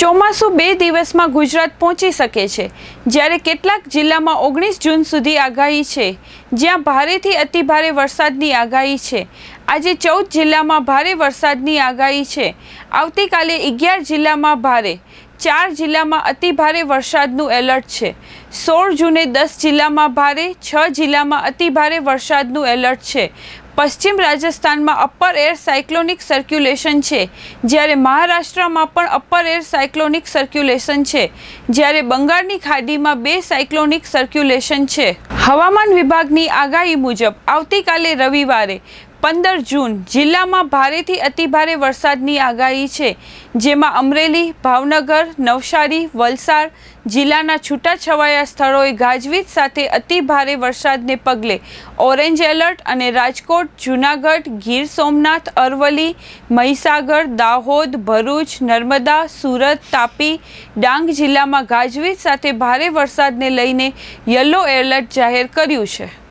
ચોમાસું બે દિવસમાં ગુજરાત પહોંચી શકે છે. જ્યારે કેટલાક જિલ્લામાં ઓગણીસ જૂન સુધી આગાહી છે, જ્યાં ભારેથી અતિભારે વરસાદની આગાહી છે. આજે ચૌદ જિલ્લામાં ભારે વરસાદની આગાહી છે. આવતીકાલે અગિયાર જિલ્લામાં ભારે ચાર જિલ્લામાં અતિભારે વરસાદનું એલર્ટ છે. સોળ જૂને દસ જિલ્લામાં ભારે, છ જિલ્લામાં અતિભારે વરસાદનું એલર્ટ છે. પશ્ચિમ રાજસ્થાનમાં અપર એર સાયક્લોનિક સર્ક્યુલેશન છે. જ્યારે મહારાષ્ટ્રમાં પણ અપર એર સાયક્લોનિક સર્ક્યુલેશન છે. જ્યારે બંગાળની ખાડીમાં બે સાયક્લોનિક સર્ક્યુલેશન છે. હવામાન વિભાગની આગાહી મુજબ આવતીકાલે રવિવારે પંદર જૂન જિલ્લામાં ભારેથી અતિભારે વરસાદની આગાહી છે, જેમાં અમરેલી, ભાવનગર, નવસારી, વલસાડ જિલ્લાના છૂટાછવાયા સ્થળોએ ગાજવીજ સાથે અતિભારે વરસાદને પગલે ઓરેન્જ એલર્ટ અને રાજકોટ, જૂનાગઢ, ગીર સોમનાથ અરવલી મહીસાગર, દાહોદ, ભરૂચ, નર્મદા, સુરત, તાપી, ડાંગ જિલ્લામાં ગાજવીજ સાથે ભારે વરસાદને લઈને યલો એલર્ટ જાહેર કર્યું છે.